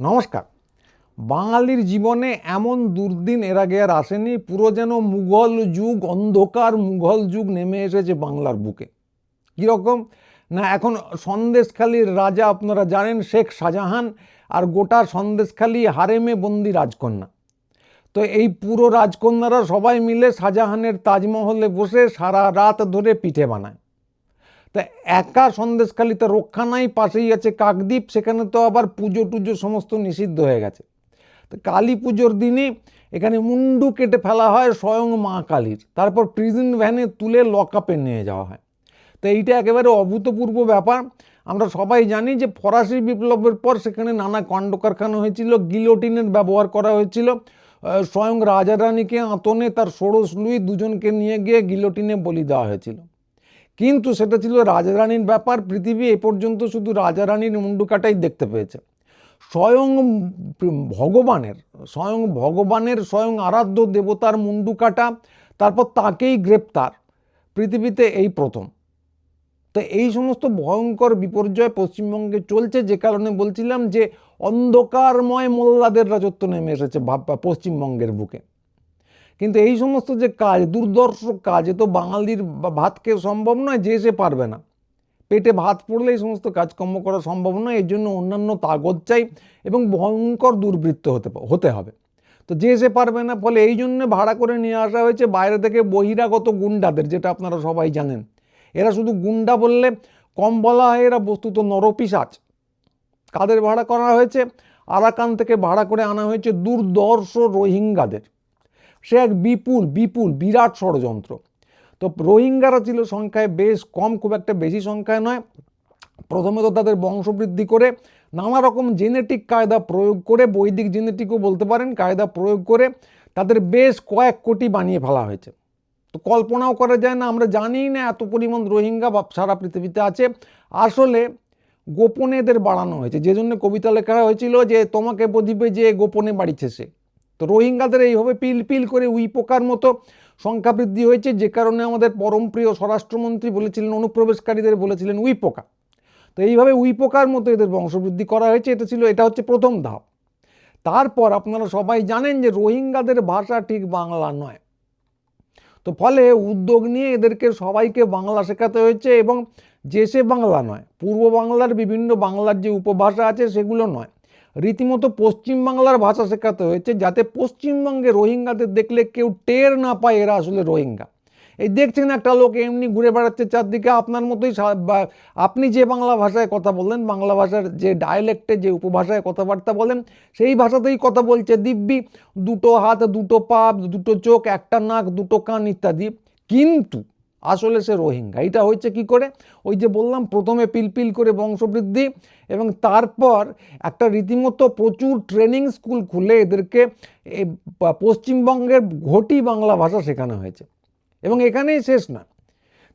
নমস্কার। বাঙালির জীবনে এমন দুর্দিন এর আগে আর আসেনি, পুরো যেন মুঘল যুগ, অন্ধকার মুঘল যুগ নেমে এসেছে বাংলার বুকে। কীরকম না, এখন সন্দেশখালীর রাজা আপনারা জানেন, শেখ শাহজাহান আর গোটা সন্দেশখালী হারেমে বন্দি রাজকন্যা। তো এই পুরো রাজকন্যারা সবাই মিলে শাহজাহানের তাজমহলে বসে সারা রাত ধরে পিঠে বানায়। তা একা সন্দেশখালিতে রক্ষা নাই, পাশেই আছে কাকদ্বীপ, সেখানে তো আবার পুজো টুজো সমস্ত নিষিদ্ধ হয়ে গেছে। তো কালী পুজোর দিনে এখানে মুন্ডু কেটে ফেলা হয় স্বয়ং মা কালীর। তারপর প্রিজন ভ্যানে তুলে লকআপে নিয়ে যাওয়া হয়। তো এইটা একেবারে অভূতপূর্ব ব্যাপার। আমরা সবাই জানি যে ফরাসি বিপ্লবের পর সেখানে নানা কাণ্ড কারখানা হয়েছিল, গিলোটিনের ব্যবহার করা হয়েছিল। স্বয়ং রাজা রানীকে আতনে তার ষোড়শ লুই দুজনকে নিয়ে গিয়ে গিলোটিনে বলি দেওয়া হয়েছিল। কিন্তু সেটা ছিল রাজারানীর ব্যাপার, পৃথিবী এ পর্যন্ত শুধু রাজারানীর মুন্ডু কাটাই দেখতে পেয়েছে। স্বয়ং ভগবানের স্বয়ং ভগবানের, স্বয়ং আরাধ্য দেবতার মুন্ডু কাটা তারপর তাকেই গ্রেপ্তার পৃথিবীতে এই প্রথম। তো এই সমস্ত ভয়ঙ্কর বিপর্যয় পশ্চিমবঙ্গে চলছে যে কারণে বলছিলাম যে অন্ধকারময় মোল্লাদের রাজত্ব নেমে এসেছে পশ্চিমবঙ্গের বুকে। কিন্তু এই সমস্ত যে কাজ, দুর্দর্শ কাজ, এ তো বাঙালির বা- ভাত খেয়ে সম্ভব নয় যে সে পারবে না। পেটে ভাত পড়লে এই সমস্ত কাজকর্ম করা সম্ভব নয়, এর জন্য অন্যান্য তাগদ চাই এবং ভয়ঙ্কর দুর্বৃত্ত হতে হতে হবে। তো যে সে পারবে না, ফলে এই জন্য ভাড়া করে নিয়ে আসা হয়েছে বাইরে থেকে বহিরাগত গুন্ডাদের, যেটা আপনারা সবাই জানেন। এরা শুধু গুন্ডা বললে কম বলা হয়, এরা বস্তুত নরপিসাচ কাদের ভাড়া করা হয়েছে? আরাকান থেকে ভাড়া করে আনা হয়েছে দুর্দর্শ রোহিঙ্গাদের। সে এক বিপুল বিপুল, বিরাট ষড়যন্ত্র। তো রোহিঙ্গারা ছিল সংখ্যায় বেশ কম, খুব একটা বেশি সংখ্যায় নয়। প্রথমে তো তাদের বংশবৃদ্ধি করে নানা রকম জেনেটিক কায়দা প্রয়োগ করে, বৈদিক জেনেটিকও বলতে পারেন, কায়দা প্রয়োগ করে তাদের বেশ কয়েক কোটি বানিয়ে ফেলা হয়েছে। তো কল্পনাও করা যায় না, আমরা জানি না এত পরিমাণ রোহিঙ্গা বা সারা পৃথিবীতে আছে। আসলে গোপনে এদের বাড়ানো হয়েছে। যে জন্য কবিতা লেখা হয়েছিল যে, তোমাকে বধিবে যে, গোপনে বাড়িছে সে। তো রোহিঙ্গাদের এইভাবে পিল পিল করে উই পোকার মতো সংখ্যা বৃদ্ধি হয়েছে, যে কারণে আমাদের পরম প্রিয় স্বরাষ্ট্রমন্ত্রী বলেছিলেন, অনুপ্রবেশকারীদের বলেছিলেন উই পোকা। তো এইভাবে উই পোকার মতো এদের বংশবৃদ্ধি করা হয়েছে, এটা ছিল, এটা হচ্ছে প্রথম ধাপ। তারপর আপনারা সবাই জানেন যে রোহিঙ্গাদের ভাষা ঠিক বাংলা নয়। তো ফলে উদ্যোগ নিয়ে এদেরকে সবাইকে বাংলা শেখাতে হয়েছে এবং যে সে বাংলা নয়, পূর্ব বাংলার বিভিন্ন বাংলার যে উপভাষা আছে সেগুলো নয়। রীতিমতো পশ্চিমবাংলার ভাষা শেখাতে হয়েছে যাতে পশ্চিমবঙ্গে রোহিঙ্গাদের দেখলে কেউ টের না পায় এরা আসলে রোহিঙ্গা। এই দেখছেন একটা লোক এমনি ঘুরে বেড়াচ্ছে চারদিকে, আপনার মতোই আপনি যে বাংলা ভাষায় কথা বললেন, বাংলা ভাষার যে ডায়ালেক্টে যে উপভাষায় কথাবার্তা বলেন, সেই ভাষাতেই কথা বলছে দিব্যি, দুটো হাত, দুটো পা, দুটো চোখ, একটা নাক, দুটো কান ইত্যাদি। কিন্তু আসলে সে রোহিঙ্গা। এটা হয়েছে কি করে? ওই যে বললাম, প্রথমে পিলপিল করে বংশবৃদ্ধি এবং তারপর একটা রীতিমতো প্রচুর ট্রেনিং স্কুল খুলে এদেরকে পশ্চিমবঙ্গের ঘটি বাংলা ভাষা শেখানো হয়েছে। এবং এখানেই শেষ না।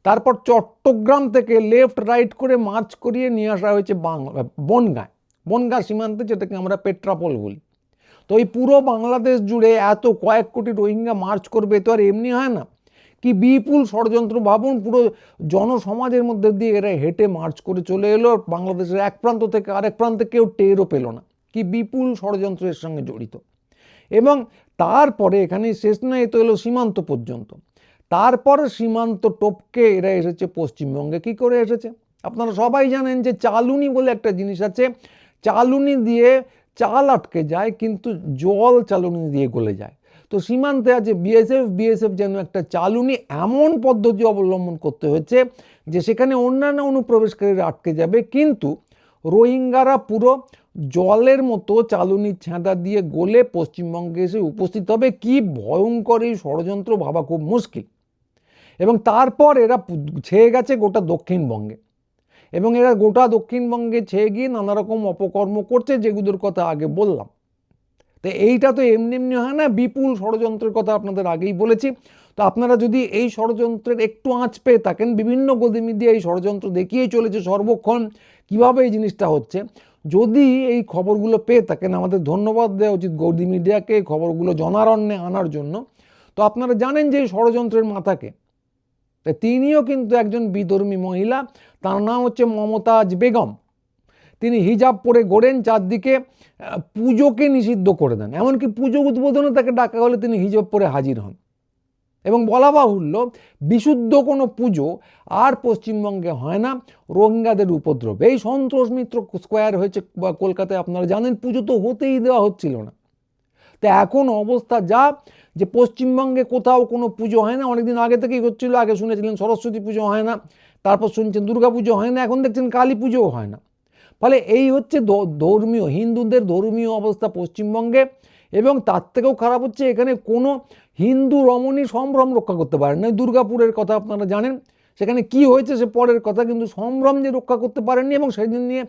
তারপর চট্টগ্রাম থেকে লেফট, রাইট করে মার্চ করিয়ে নিয়ে আসা হয়েছে বাংলা, বনগাঁ। বনগাঁ সীমান্তে, যেটাকে আমরা পেট্রাপোল বলি। তো এই পুরো বাংলাদেশ জুড়ে এত কয়েক কোটি রোহিঙ্গা মার্চ করবে তো আর এমনি হয় না। কি বিপুল ষড়যন্ত্র ভাবুন, পুরো জনসমাজের মধ্যে দিয়ে এরা হেঁটে মার্চ করে চলে এলো বাংলাদেশের এক প্রান্ত থেকে আরেক প্রান্তে কেউ টেরও পেল না। কি বিপুল ষড়যন্ত্রের সঙ্গে জড়িত। এবং তারপরে এখানে শেষ এ তো এলো সীমান্ত পর্যন্ত। তারপরে সীমান্ত টপকে এরা এসেছে পশ্চিমবঙ্গে। কি করে এসেছে? আপনারা সবাই জানেন যে চালুনি বলে একটা জিনিস আছে। চালুনি দিয়ে চাল আটকে যায়, কিন্তু জল চালুনি দিয়ে গলে যায়। তো সীমান্তে আছে বিএসএফ বিএসএফ যেন একটা চালুনি এমন পদ্ধতি অবলম্বন করতে হয়েছে যে সেখানে অন্যান্য অনুপ্রবেশকারীরা আটকে যাবে। কিন্তু রোহিঙ্গারা পুরো জলের মতো চালুনির ছেঁদা দিয়ে গলে পশ্চিমবঙ্গে এসে উপস্থিত হবে। কি ভয়ঙ্কর এই ষড়যন্ত্র ভাবা খুব মুশকিল। এবং তারপর এরা ছেয়ে গেছে গোটা দক্ষিণবঙ্গে। এবং এরা গোটা দক্ষিণবঙ্গে ছেয়ে গিয়ে নানা রকম অপকর্ম করছে যেগুলোর কথা আগে বললাম। তো এইটা তো এমনি এমনি হয় না, বিপুল ষড়যন্ত্রের কথা আপনাদের আগেই বলেছি। তো আপনারা যদি এই ষড়যন্ত্রের একটু আঁচ পেয়ে থাকেন, বিভিন্ন গদিমি দিয়ে এই ষড়যন্ত্র দেখিয়েই চলেছে সর্বক্ষণ, কীভাবে এই জিনিসটা হচ্ছে? যদি এই খবরগুলো পেয়ে থাকেন, আমাদের ধন্যবাদ দেওয়া উচিত গৌদি মিডিয়াকে এই খবরগুলো জনারণ্যে আনার জন্য। তো আপনারা জানেন যে এই ষড়যন্ত্রের মাথাকে। তিনিও কিন্তু একজন বিধর্মী মহিলা, তার নাম হচ্ছে মমতাজ বেগম। তিনি হিজাব পরে গড়েন চারদিকে পুজোকে নিষিদ্ধ করে দেন। এমনকি পুজো উদ্বোধনে তাকে ডাকা হলে তিনি হিজাব পরে হাজির হন। এবং বলা বাহুল্য, বিশুদ্ধ কোনো পুজো আর পশ্চিমবঙ্গে হয় না, রোহিঙ্গাদের উপদ্রব। এই সন্তোষ মিত্র স্কোয়ার হয়েছে কলকাতায়, আপনারা জানেন, পুজো তো হতেই দেওয়া হচ্ছিল না। তো এখন অবস্থা যা, যে পশ্চিমবঙ্গে কোথাও কোনো পুজো হয় না, অনেকদিন আগে থেকেই হচ্ছিল, আগে শুনেছিলেন সরস্বতী পুজো হয় না, তারপর শুনছেন দুর্গা পুজো হয় না, এখন দেখছেন কালী পুজোও হয় না। ফলে এই হচ্ছে ধর্মীয়, হিন্দুদের ধর্মীয় অবস্থা পশ্চিমবঙ্গে এবং তার থেকেও খারাপ হচ্ছে এখানে কোনো হিন্দু রমণী সম্ভ্রম রক্ষা করতে পারেন না। দুর্গাপুরের কথা আপনারা জানেন, সেখানে কি হয়েছে সে পরের কথা, কিন্তু সম্ভ্রম যে রক্ষা করতে পারেননি এবং সেদিন নিয়ে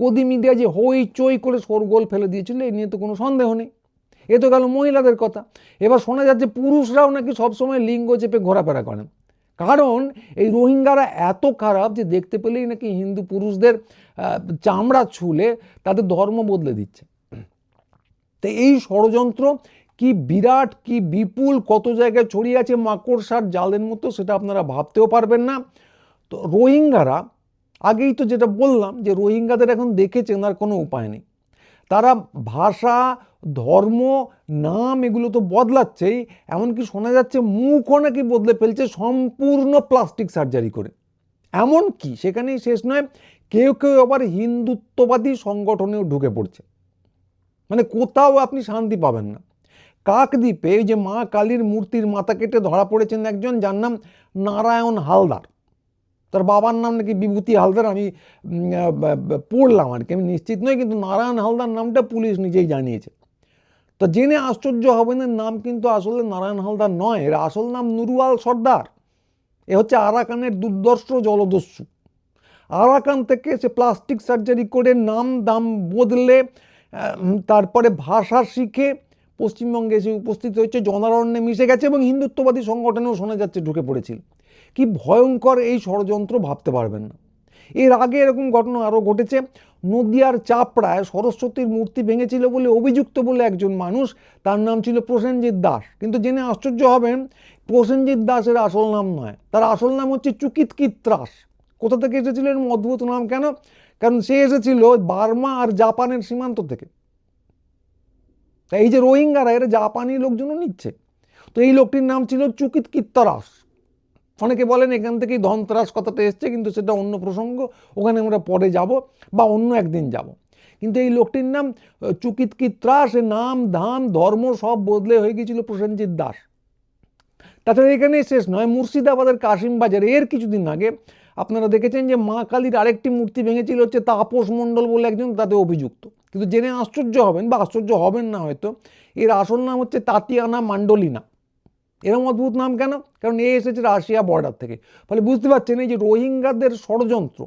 গদি মিডিয়া যে হই চই করে শোরগোল ফেলে দিয়েছিল, এই নিয়ে তো কোনো সন্দেহ নেই। এ তো গেল মহিলাদের কথা। এবার শোনা যাচ্ছে পুরুষরাও নাকি সবসময় লিঙ্গ চেপে ঘোরাফেরা করেন। কারণ এই রোহিঙ্গারা এত খারাপ যে দেখতে পেলেই নাকি হিন্দু পুরুষদের চামড়া ছুলে তাদের ধর্ম বদলে দিচ্ছে। তো এই ষড়যন্ত্র কি বিরাট, কি বিপুল, কত জায়গায় ছড়িয়ে আছে মাকড়সার জালের মতো সেটা আপনারা ভাবতেও পারবেন না। তো রোহিঙ্গারা, আগেই তো যেটা বললাম যে রোহিঙ্গাদের এখন দেখে চেনার কোনো উপায় নেই। তারা ভাষা, ধর্ম, নাম এগুলো তো বদলাচ্ছেই, এমনকি শোনা যাচ্ছে মুখও নাকি বদলে ফেলছে সম্পূর্ণ প্লাস্টিক সার্জারি করে। এমন কি? সেখানেই শেষ নয়, কেউ কেউ আবার হিন্দুত্ববাদী সংগঠনেও ঢুকে পড়ছে। মানে কোথাও আপনি শান্তি পাবেন না। কাকদ্বীপে যে মা কালীর মূর্তির মাথা কেটে ধরা পড়েছেন একজন, যার নাম নারায়ণ হালদার। তার বাবার নাম নাকি বিভূতি হালদার, আমি পড়লাম আর কি। আমি নিশ্চিত নই, কিন্তু নারায়ণ হালদার নামটা পুলিশ নিজেই জানিয়েছে। তো জেনে আশ্চর্য হবেন নাম কিন্তু আসলে নারায়ণ হালদার নয়, এর আসল নাম নুরুয়াল সর্দার। এ হচ্ছে আরাকানের দুর্দর্শ জলদস্যু। আরাকান থেকে সে প্লাস্টিক সার্জারি করে নাম দাম বদলে তারপরে ভাষা শিখে পশ্চিমবঙ্গে এসে উপস্থিত হয়েছে, জনারণ্যে মিশে গেছে এবং হিন্দুত্ববাদী সংগঠনেও শোনা যাচ্ছে ঢুকে পড়েছিল। কি ভয়ঙ্কর এই ষড়যন্ত্র ভাবতে পারবেন না। এর আগে এরকম ঘটনা আরও ঘটেছে। নদিয়ার চাপড়ায় সরস্বতীর মূর্তি ভেঙেছিল বলে অভিযুক্ত বলে একজন মানুষ, তার নাম ছিল প্রসেনজিৎ দাস। কিন্তু জেনে আশ্চর্য হবেন, প্রসেনজিৎ দাসের আসল নাম নয়। তার আসল নাম হচ্ছে চুকিত কিত্রাস কোথা থেকে এসেছিল এরকম অদ্ভুত নাম কেন? কারণ সে এসেছিল বার্মা আর জাপানের সীমান্ত থেকে। তা এই যে রোহিঙ্গারা, এরা জাপানি লোকজনও নিচ্ছে। তো এই লোকটির নাম ছিল চুকিত কিত্তরাস অনেকে বলেন এখান থেকেই ধনত্রাস কথাটা এসছে কিন্তু সেটা অন্য প্রসঙ্গ। ওখানে আমরা পরে যাব বা অন্য একদিন যাব। কিন্তু এই লোকটির নাম আহ, চুকিত কিত্রাস এর নাম ধাম ধর্ম সব বদলে হয়ে গিয়েছিল প্রসেনজিৎ দাস। তাছাড়া এখানেই শেষ নয় মুর্শিদাবাদের কাশিমবাজারে এর কিছুদিন আগে আপনারা দেখেছেন যে মা কালীর আরেকটি মূর্তি ভেঙেছিল হচ্ছে তাপস মণ্ডল বলে একজন তাতে অভিযুক্ত। কিন্তু জেনে আশ্চর্য হবেন বা আশ্চর্য হবেন না হয়তো এর আসল নাম হচ্ছে তাতিয়ানা মান্ডলিনা এরকম অদ্ভুত নাম কেন? কারণ এ এসেছে রাশিয়া বর্ডার থেকে। ফলে বুঝতে পারছেন এই যে রোহিঙ্গাদের ষড়যন্ত্র,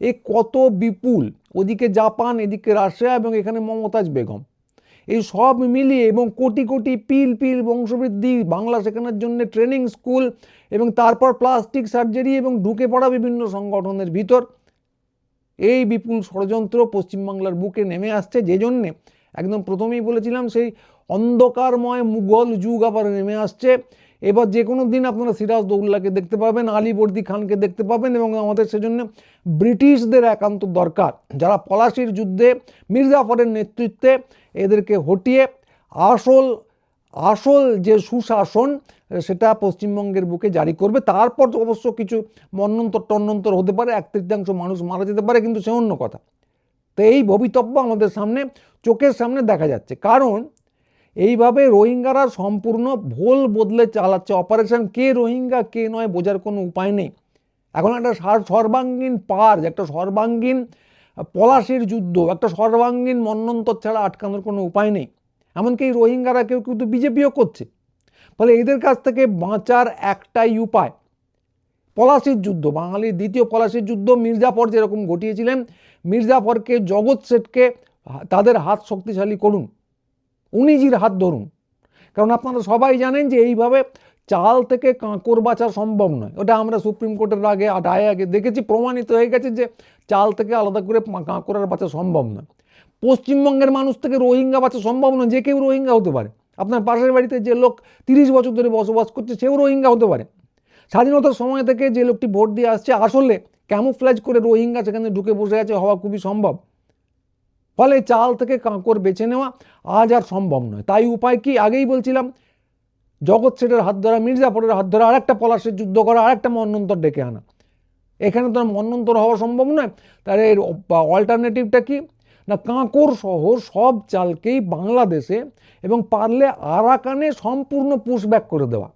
এ কত বিপুল। ওদিকে জাপান, এদিকে রাশিয়া এবং এখানে মমতাজ বেগম। এই সব মিলিয়ে এবং কোটি কোটি পিল পিল বংশবৃদ্ধি, বাংলা শেখানোর জন্য ট্রেনিং স্কুল এবং তারপর প্লাস্টিক সার্জারি এবং ঢুকে পড়া বিভিন্ন সংগঠনের ভিতর। এই বিপুল ষড়যন্ত্র পশ্চিমবাংলার বুকে নেমে আসছে যে জন্যে একদম প্রথমেই বলেছিলাম সেই অন্ধকারময় মুঘল যুগ আবার নেমে আসছে। এবার যে কোনো দিন আপনারা সিরাজ দৌল্লাকে দেখতে পাবেন আলীবর্দী খানকে দেখতে পাবেন এবং আমাদের সেজন্য ব্রিটিশদের একান্ত দরকার। যারা পলাশির যুদ্ধে মির্জাফরের নেতৃত্বে এদেরকে হটিয়ে আসল আসল যে সুশাসন, সেটা পশ্চিমবঙ্গের বুকে জারি করবে। তারপর অবশ্য কিছু মন্নন্তর টন্নন্তর হতে পারে, এক তৃতীয়াংশ মানুষ মারা যেতে পারে, কিন্তু সে অন্য কথা। তো এই ভবিতব্য আমাদের সামনে, চোখের সামনে দেখা যাচ্ছে। কারণ এইভাবে রোহিঙ্গারা সম্পূর্ণ ভোল বদলে চালাচ্ছে। অপারেশন কে রোহিঙ্গা, কে নয় বোঝার কোনো উপায় নেই। এখন একটা সার- সর্বাঙ্গীন পার একটা সর্বাঙ্গীন পলাশির যুদ্ধ, একটা সর্বাঙ্গীন মন্নন্তর ছাড়া আটকানোর কোনো উপায় নেই। এমনকি এই রোহিঙ্গারা কেউ কিন্তু বিজেপিও করছে। ফলে এদের কাছ থেকে বাঁচার একটাই উপায়, পলাশির যুদ্ধ। বাঙালির দ্বিতীয় পলাশির যুদ্ধ মির্জাফর যেরকম ঘটিয়েছিলেন, মির্জাফরকে জগৎ শেঠকে তাদের হাত শক্তিশালী করুন। উনিজির হাত ধরুন। কারণ আপনারা সবাই জানেন যে এইভাবে চাল থেকে কাঁকর বাঁচা সম্ভব নয়। ওটা আমরা সুপ্রিম কোর্টের আগে রায়ে আগে দেখেছি, প্রমাণিত হয়ে গেছে যে চাল থেকে আলাদা করে কাঁকর আর বাঁচা সম্ভব নয়। পশ্চিমবঙ্গের মানুষ থেকে রোহিঙ্গা বাঁচা সম্ভব নয়, যে কেউ রোহিঙ্গা হতে পারে। আপনার পাশের বাড়িতে যে লোক তিরিশ বছর ধরে বসবাস করছে, সেও রোহিঙ্গা হতে পারে। স্বাধীনতার সময় থেকে যে লোকটি ভোট দিয়ে আসছে, আসলে ক্যামোফ্ল্যাজ করে রোহিঙ্গা সেখানে ঢুকে বসে আছে হওয়া খুবই সম্ভব। ফলে চাল থেকে কাঁকড় বেছে নেওয়া আজ আর সম্ভব নয়। তাই উপায় কি? আগেই বলছিলাম, জগৎ সেটের হাত ধরা মির্জাপুরের হাত ধরা, আরেকটা পলাশের যুদ্ধ করা, আরেকটা মন্নন্তর ডেকে আনা। এখানে তো মন্নন্তর হওয়া সম্ভব নয়। তার এর অল্টারনেটিভটা কি? না, কাঁকড় সহ সব চালকেই বাংলাদেশে এবং পারলে আরাকানে সম্পূর্ণ পুশব্যাক করে দেওয়া।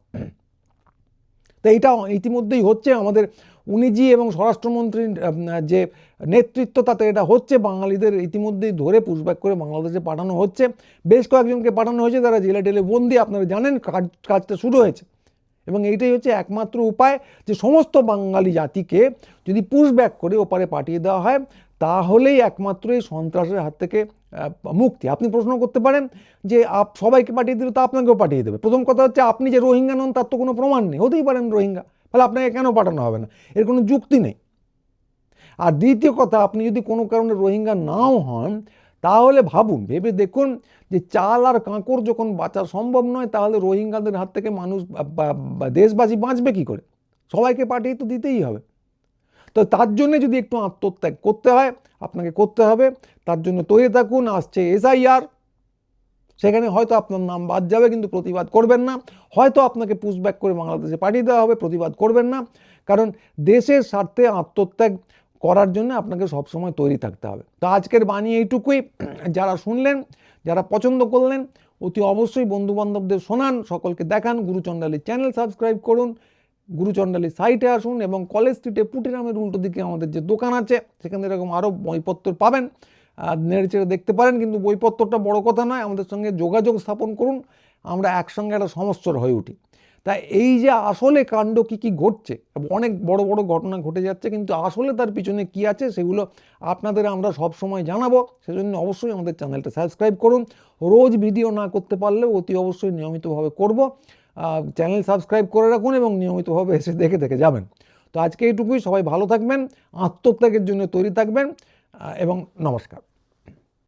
তো এটা ইতিমধ্যেই হচ্ছে আমাদের উনিজি এবং স্বরাষ্ট্রমন্ত্রীর যে নেতৃত্ব, তাতে এটা হচ্ছে। বাঙালিদের ইতিমধ্যেই ধরে পুশব্যাক করে বাংলাদেশে পাঠানো হচ্ছে। বেশ কয়েকজনকে পাঠানো হয়েছে তারা জেলে টেলে বন্দি। আপনারা জানেন কাজ, কাজটা শুরু হয়েছে। এবং এইটাই হচ্ছে একমাত্র উপায় যে সমস্ত বাঙালি জাতিকে যদি পুশব্যাক করে ওপারে পাঠিয়ে দেওয়া হয়, তাহলেই একমাত্র এই সন্ত্রাসের হাত থেকে মুক্তি। আপনি প্রশ্ন করতে পারেন যে আপ, সবাইকে পাঠিয়ে দিলে তা আপনাকেও পাঠিয়ে দেবে। প্রথম কথা হচ্ছে, আপনি যে রোহিঙ্গা নন, তার তো কোনো প্রমাণ নেই। হতেই পারেন রোহিঙ্গা। তাহলে আপনাকে কেন পাঠানো হবে না? এর কোনো যুক্তি নেই। আর দ্বিতীয় কথা, আপনি যদি কোনো কারণে রোহিঙ্গা নাও হন, তাহলে ভাবুন, ভেবে দেখুন যে চাল আর কাঁকড় যখন বাঁচা সম্ভব নয়, তাহলে রোহিঙ্গাদের হাত থেকে মানুষ দেশবাসী বাঁচবে কী করে? সবাইকে পাঠিয়ে তো দিতেই হবে। তো তার জন্য যদি একটু আত্মত্যাগ করতে হয়, আপনাকে করতে হবে। তার জন্য তৈরি থাকুন, আসছে এসআইআর। সেখানে হয়তো আপনার নাম বাদ যাবে, কিন্তু প্রতিবাদ করবেন না। হয়তো আপনাকে পুশব্যাক করে বাংলাদেশে পাঠিয়ে দেওয়া হবে, প্রতিবাদ করবেন না। কারণ দেশের স্বার্থে আত্মত্যাগ করার জন্য আপনাকে সবসময় তৈরি থাকতে হবে। তো আজকের বাণী এইটুকুই। যারা শুনলেন, যারা পছন্দ করলেন, অতি অবশ্যই বন্ধুবান্ধবদের শোনান, সকলকে দেখান। গুরুচণ্ডালীর চ্যানেল সাবস্ক্রাইব করুন। গুরুচণ্ডালীর সাইটে আসুন এবং কলেজ স্ট্রিটে পুটিরামের উল্টো দিকে আমাদের যে দোকান আছে, সেখানে এরকম আরও বইপত্র পাবেন। নেড়ে চেড়ে দেখতে পারেন, কিন্তু বইপত্রটা বড় কথা নয়, আমাদের সঙ্গে যোগাযোগ স্থাপন করুন, আমরা একসঙ্গে একটা সমস্যার হয়ে উঠি। তা এই যে আসলে কাণ্ড কি কি ঘটছে, অনেক বড় বড় ঘটনা ঘটে যাচ্ছে, কিন্তু আসলে তার পিছনে কি আছে সেগুলো আপনাদের আমরা সব সময় জানাব। সেজন্য অবশ্যই আমাদের চ্যানেলটা সাবস্ক্রাইব করুন। রোজ ভিডিও না করতে পারলেও অতি অবশ্যই নিয়মিতভাবে করব। চ্যানেল সাবস্ক্রাইব করে রাখুন এবং নিয়মিতভাবে এসে দেখে দেখে যাবেন। তো আজকে এইটুকুই, সবাই ভালো থাকবেন, আত্মত্যাগের জন্য তৈরি থাকবেন। এবং নমস্কার।